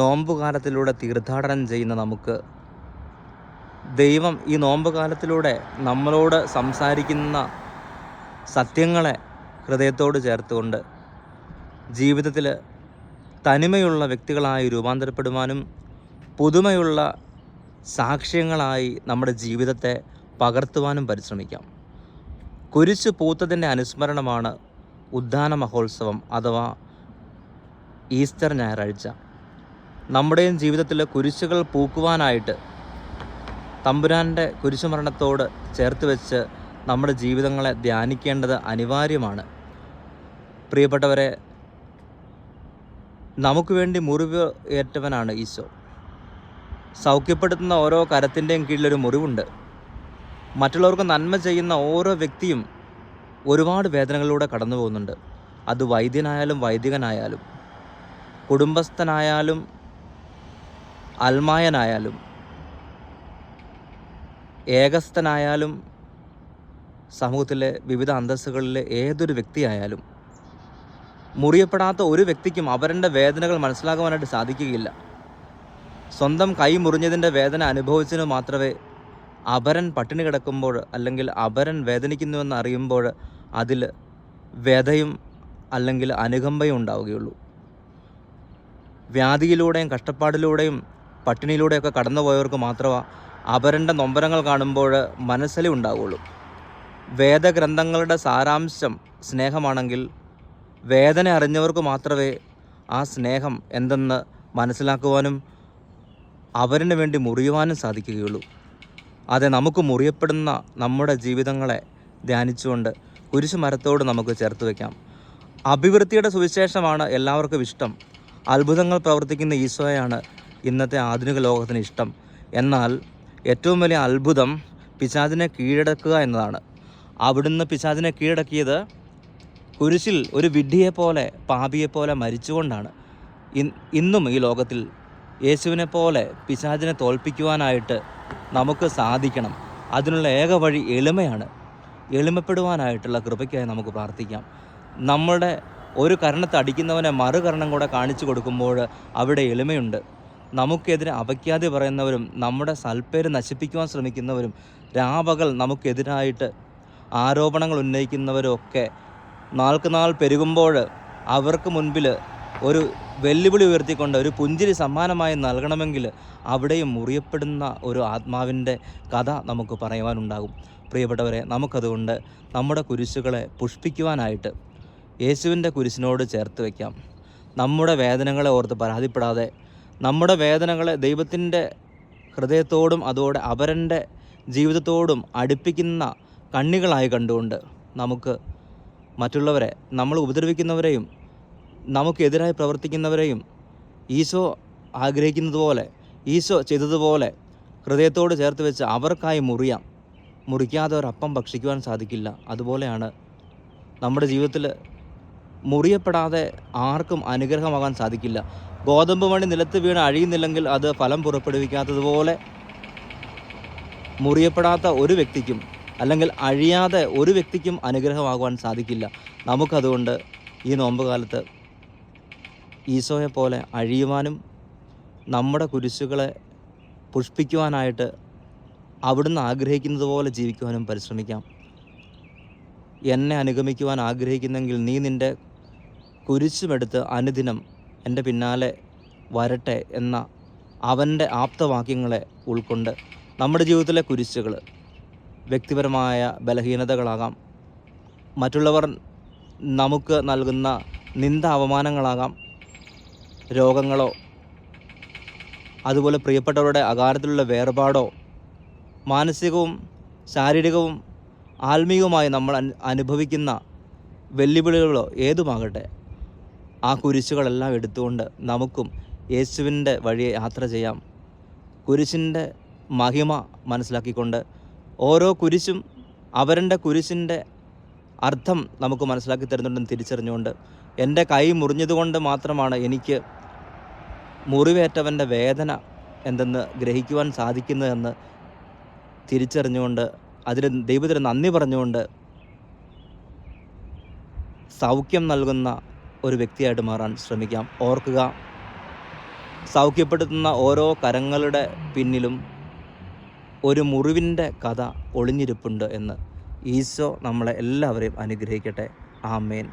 നോമ്പുകാലത്തിലൂടെ തീർത്ഥാടനം ചെയ്യുന്ന നമുക്ക് ദൈവം ഈ നോമ്പുകാലത്തിലൂടെ നമ്മളോട് സംസാരിക്കുന്ന സത്യങ്ങളെ ഹൃദയത്തോട് ചേർത്തുകൊണ്ട് ജീവിതത്തിൽ തനിമയുള്ള വ്യക്തികളായി രൂപാന്തരപ്പെടുവാനും പുതുമയുള്ള സാക്ഷ്യങ്ങളായി നമ്മുടെ ജീവിതത്തെ പകർത്തുവാനും പരിശ്രമിക്കാം. കുരിശു പൂത്തതിന്റെ അനുസ്മരണമാണ് ഉദ്ധാന മഹോത്സവം അഥവാ ഈസ്റ്റർ ഞായറാഴ്ച. നമ്മുടെയും ജീവിതത്തിൽ കുരിശുകൾ പൂക്കുവാനായിട്ട് തമ്പുരാന്റെ കുരിശുമരണത്തോട് ചേർത്ത് വെച്ച് നമ്മുടെ ജീവിതങ്ങളെ ധ്യാനിക്കേണ്ടത് അനിവാര്യമാണ്. പ്രിയപ്പെട്ടവരെ നമുക്ക് വേണ്ടി മുറിവ് ഏറ്റവനാണ് ഈശോ. സൗഖ്യപ്പെടുത്തുന്ന ഓരോ കരത്തിന്റെയും കീഴിലൊരു മുറിവുണ്ട്. മറ്റുള്ളവർക്ക് നന്മ ചെയ്യുന്ന ഓരോ വ്യക്തിയും ഒരുപാട് വേദനകളിലൂടെ കടന്നു പോകുന്നുണ്ട് അത് വൈദ്യനായാലും വൈദികനായാലും കുടുംബസ്ഥനായാലും അൽമായനായാലും ഏകസ്ഥനായാലും സമൂഹത്തിലെ വിവിധ അന്തസ്സുകളിലെ ഏതൊരു വ്യക്തിയായാലും മുറിയപ്പെടാത്ത ഒരു വ്യക്തിക്കും അവരുടെ വേദനകൾ മനസ്സിലാക്കുവാനായിട്ട് സാധിക്കുകയില്ല. സ്വന്തം കൈ മുറിഞ്ഞതിന്റെ വേദന അനുഭവിച്ചതിന് മാത്രമേ അപരൻ പട്ടിണി കിടക്കുമ്പോൾ അല്ലെങ്കിൽ അപരൻ വേദനിക്കുന്നുവെന്ന് അറിയുമ്പോൾ അതിൽ വ്യതയും അല്ലെങ്കിൽ അനുകമ്പയും ഉണ്ടാവുകയുള്ളൂ. വ്യാധിയിലൂടെയും കഷ്ടപ്പാടിലൂടെയും പട്ടിണിയിലൂടെയൊക്കെ കടന്നുപോയവർക്ക് മാത്രമേ അപരന്റെ നൊമ്പരങ്ങൾ കാണുമ്പോൾ മനസ്സലി ഉണ്ടാവുകയുള്ളൂ വേദഗ്രന്ഥങ്ങളുടെ സാരാംശം സ്നേഹമാണെങ്കിൽ വേദന അറിഞ്ഞവർക്ക് മാത്രമേ ആ സ്നേഹം എന്തെന്ന് മനസ്സിലാക്കുവാനും അവരിന് വേണ്ടി മുറിയുവാനും സാധിക്കുകയുള്ളൂ. അതെ നമുക്ക് മുറിയപ്പെടുന്ന നമ്മുടെ ജീവിതങ്ങളെ ധ്യാനിച്ചുകൊണ്ട് കുരിശു മരത്തോട് നമുക്ക് ചേർത്ത് വയ്ക്കാം. അഭിവൃദ്ധിയുടെ സുവിശേഷമാണ് എല്ലാവർക്കും ഇഷ്ടം. അത്ഭുതങ്ങൾ പ്രവർത്തിക്കുന്ന ഈശോയാണ് ഇന്നത്തെ ആധുനിക ലോകത്തിന് ഇഷ്ടം. എന്നാൽ ഏറ്റവും വലിയ അത്ഭുതം പിശാചിനെ കീഴടക്കുക എന്നതാണ്. അവിടുന്ന് പിശാചിനെ കീഴടക്കിയത് കുരിശിൽ ഒരു വിഡ്ഢിയെപ്പോലെ പാപിയെപ്പോലെ പാപിയെ പോലെ മരിച്ചുകൊണ്ടാണ് ഇന്നും ഈ ലോകത്തിൽ യേശുവിനെ പോലെ പിശാചിനെ തോൽപ്പിക്കുവാനായിട്ട് നമുക്ക് സാധിക്കണം. അതിനുള്ള ഏക വഴി എളിമയാണ്. എളിമപ്പെടുവാനായിട്ടുള്ള കൃപയ്ക്കായി നമുക്ക് പ്രാർത്ഥിക്കാം. നമ്മുടെ ഒരു കരണത്ത് അടിക്കുന്നവനെ മറുകരണം കൂടെ കാണിച്ചു കൊടുക്കുമ്പോൾ അവിടെ എളിമയുണ്ട്. നമുക്കെതിരെ അപഖ്യാതി പറയുന്നവരും നമ്മുടെ സൽപ്പേര് നശിപ്പിക്കുവാൻ ശ്രമിക്കുന്നവരും രാപകൽ നമുക്കെതിരായിട്ട് ആരോപണങ്ങൾ ഉന്നയിക്കുന്നവരൊക്കെ നാൾക്ക് നാൾ പെരുകുമ്പോൾ അവർക്ക് മുൻപിൽ ഒരു വെല്ലുവിളി ഉയർത്തിക്കൊണ്ട് ഒരു പുഞ്ചിരി സമ്മാനമായി നൽകണമെങ്കിൽ അവിടെയും മുറിയപ്പെടുന്ന ഒരു ആത്മാവിന്റെ കഥ നമുക്ക് പറയുവാനുണ്ടാകും. പ്രിയപ്പെട്ടവരെ നമുക്കതുകൊണ്ട് നമ്മുടെ കുരിശുകളെ പുഷ്പിക്കുവാനായിട്ട് യേശുവിന്റെ കുരിശിനോട് ചേർത്ത് വയ്ക്കാം. നമ്മുടെ വേദനകളെ ഓർത്ത് പരാതിപ്പെടാതെ നമ്മുടെ വേദനകളെ ദൈവത്തിന്റെ ഹൃദയത്തോടും അതോടെ അവരന്റെ ജീവിതത്തോടും അടുപ്പിക്കുന്ന കണ്ണികളായി കണ്ടുകൊണ്ട് നമുക്ക് മറ്റുള്ളവരെ നമ്മൾ ഉപദ്രവിക്കുന്നവരെയും നമുക്കെതിരായി പ്രവർത്തിക്കുന്നവരെയും ഈശോ ആഗ്രഹിക്കുന്നത് പോലെ ഈശോ ചെയ്തതുപോലെ ഹൃദയത്തോട് ചേർത്ത് വെച്ച് അവർക്കായി മുറിയാം. മുറിക്കാതെ ഒരപ്പം ഭക്ഷിക്കുവാൻ സാധിക്കില്ല. അതുപോലെയാണ് നമ്മുടെ ജീവിതത്തിൽ മുറിയപ്പെടാതെ ആർക്കും അനുഗ്രഹമാകാൻ സാധിക്കില്ല. ഗോതമ്പ് മണി നിലത്ത് വീണ് അഴിയുന്നില്ലെങ്കിൽ അത് ഫലം പുറപ്പെടുവിക്കാത്തതുപോലെ മുറിയപ്പെടാത്ത ഒരു വ്യക്തിക്കും അല്ലെങ്കിൽ അഴിയാതെ ഒരു വ്യക്തിക്കും അനുഗ്രഹമാകുവാൻ സാധിക്കില്ല. നമുക്കതുകൊണ്ട് ഈ നോമ്പ് കാലത്ത് ഈശോയെ പോലെ അഴിയുവാനും നമ്മുടെ കുരിശുകളെ പുഷ്പിക്കുവാനായിട്ട് അവിടുന്ന് ആഗ്രഹിക്കുന്നത് പോലെ ജീവിക്കുവാനും പരിശ്രമിക്കാം. എന്നെ അനുഗമിക്കുവാൻ ആഗ്രഹിക്കുന്നെങ്കിൽ നീ നിന്റെ കുരിശുമെടുത്ത് അനുദിനം എന്റെ പിന്നാലെ വരട്ടെ എന്ന അവന്റെ ആപ്തവാക്യങ്ങളെ ഉൾക്കൊണ്ട് നമ്മുടെ ജീവിതത്തിലെ കുരിശുകൾ വ്യക്തിപരമായ ബലഹീനതകളാകാം. മറ്റുള്ളവർ നമുക്ക് നൽകുന്ന നിന്ദ അവമാനങ്ങളാകാം. രോഗങ്ങളോ അതുപോലെ പ്രിയപ്പെട്ടവരുടെ അകാലത്തിലുള്ള വേർപാടോ മാനസികവും ശാരീരികവും ആത്മീയവുമായി നമ്മൾ അനുഭവിക്കുന്ന വെല്ലുവിളികളോ ഏതുമാകട്ടെ ആ കുരിശുകളെല്ലാം എടുത്തുകൊണ്ട് നമുക്കും യേശുവിന്റെ വഴിയെ യാത്ര ചെയ്യാം. കുരിശിന്റെ മഹിമ മനസ്സിലാക്കിക്കൊണ്ട് ഓരോ കുരിശും അവരുടെ കുരിശിന്റെ അർത്ഥം നമുക്ക് മനസ്സിലാക്കി തരുന്നുണ്ടെന്ന് തിരിച്ചറിഞ്ഞുകൊണ്ട് എന്റെ കൈ മുറിഞ്ഞതുകൊണ്ട് മാത്രമാണ് എനിക്ക് മുറിവേറ്റവന്റെ വേദന എന്തെന്ന് ഗ്രഹിക്കുവാൻ സാധിക്കുന്നതെന്ന് തിരിച്ചറിഞ്ഞുകൊണ്ട് അതിന് ദൈവത്തിന് നന്ദി പറഞ്ഞുകൊണ്ട് സൗഖ്യം നൽകുന്ന ഒരു വ്യക്തിയായിട്ട് മാറാൻ ശ്രമിക്കാം. ഓർക്കുക സൗഖ്യപ്പെടുത്തുന്ന ഓരോ കരങ്ങളുടെ പിന്നിലും ഒരു മുറിവിന്റെ കഥ ഒളിഞ്ഞിരിപ്പുണ്ട് എന്ന്. ഈശോ നമ്മളെ എല്ലാവരെയും അനുഗ്രഹിക്കട്ടെ. ആമേൻ.